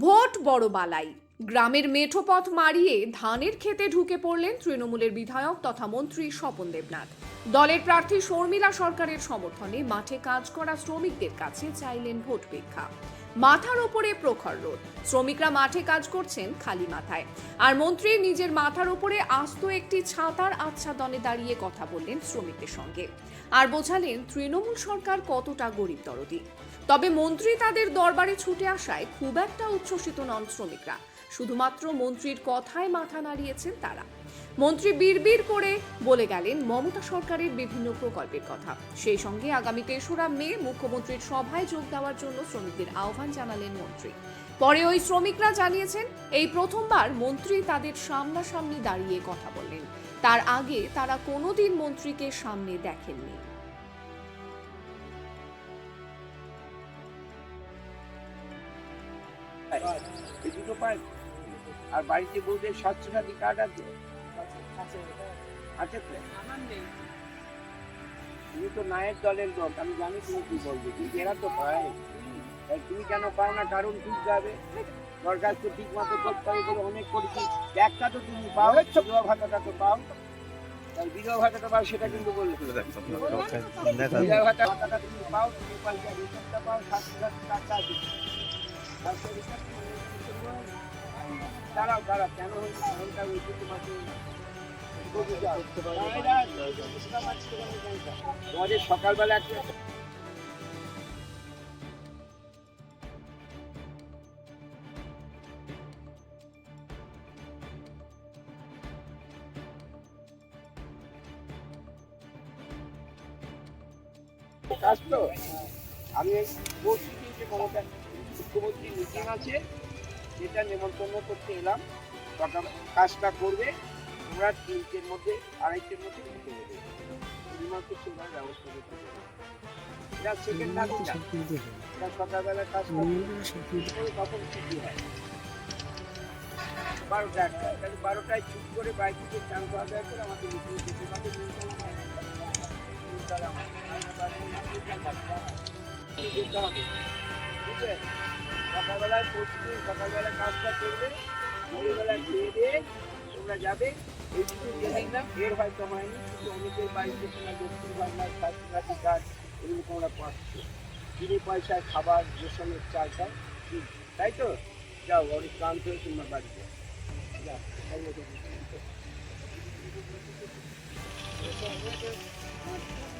Vote বড় বালাই। গ্রামের মেঠো পথ মারিয়ে ধানের খেতে ঢুকে পড়লেন তৃণমূলের বিধায়ক তথা মন্ত্রী স্বপন দেবনাথ। দলের প্রার্থী শর্মিলা সরকারের সমর্থনে মাঠে কাজ করা শ্রমিকদের কাছে চাইলেন ভোট ভিক্ষা। মাথার ওপরে প্রখর রোদ। শ্রমিকরা মাঠে কাজ করছেন খালি মাথায়। আর মন্ত্রী নিজের মাথার ওপরে আস্ত একটি ছাতার আচ্ছাদনে দাঁড়িয়ে কথা বললেন শ্রমিকদের সঙ্গে। আর বোঝালেন তৃণমূল সরকার কতটা গরিব দরদি। তবে মন্ত্রী তাদের দরবারে ছুটে আসায় খুব একটা উচ্ছ্বসিত নন শ্রমিকরা। শুধুমাত্র মন্ত্রীর কথায় মাথা নাড়িয়েছেন তারা। মন্ত্রী বিড়বিড় করে বলে গেলেন, মমতা সরকারের বিভিন্ন প্রকল্পের কথা। সেই সঙ্গে আগামী তেসরা মে মুখ্যমন্ত্রীর সভায় যোগ দেওয়ার জন্য শ্রমিকদের আহ্বান জানালেন মন্ত্রী। পরে ওই শ্রমিকরা জানিয়েছেন, এই প্রথমবার মন্ত্রী তাদের সামনাসামনি দাঁড়িয়ে কথা বললেন। তার আগে তারা কোনোদিন মন্ত্রীকে সামনে দেখেননি। আর বাড়িতে বউদের স্বাস্থ্যসাথী কার্ড আছে? আছে তো? তুমি তো নায়ের দলের লোক আমি জানি তুমি কি বলবে কিন্তু এরা তো পায় তুমি কেন পাও না, কারণ বুঝতে হবে সরকার তো ঠিক মতো করতে হবে বলে অনেক করেছি। একটা তো তুমি পাও, বিধবা ভাতাটা তো পাও। তাই বিধবা ভাতাটা পাও, সেটা কিন্তু বললে বিধবা ভাতা ভাতাটা তুমি পাও, তুমি রেশনটা পাও স্বাস্থ্যসাথী কার্ডটা আছে স্বাস্থ্য দাঁড়াও দাঁড়াও কেন হয়েছে? হয়েছে তোমাকে তোমাদের সকালবেলা একটা কাজ তো? আমি বলছি যে মমতা মুখ্যমন্ত্রী মিটিং আছে। যেটা নেমন্তন্ন করতে এলাম সকাল কাজটা করবে তোমরা তিনটের মধ্যে আড়াইটের মধ্যে শুধুমাত্র সেবার ব্যবস্থা করতে হবে এটা সেকেন্ড না এটা সকালবেলা কাজ করবে তখন ছুটি হয় বারোটা একটা তাহলে বারোটায় ছুটি করে বাইক থেকে চান করা আমাকে মিটিং যেতে হবে হয়। যেতে হবে সকালবেলায় পৌঁছবে সকালবেলায় কাজটা করবে দুপুরবেলা খেয়ে দিয়ে তোমরা যাবে। এইটুকু জেনে না এর হয়তো হয়নি, কিন্তু অনেকের বাড়িতে তোমার দক্ষিণ বাংলার স্বাস্থ্যসাথী কার্ড এগুলো তোমরা পাচ্ছ। বিনি পয়সায় খাবার, রেশনের চালটা তাই তো? যাও, অনেক ক্লান্ত হয়ে তোমরা বাড়িতে যাও। সঙ্গে সঙ্গে।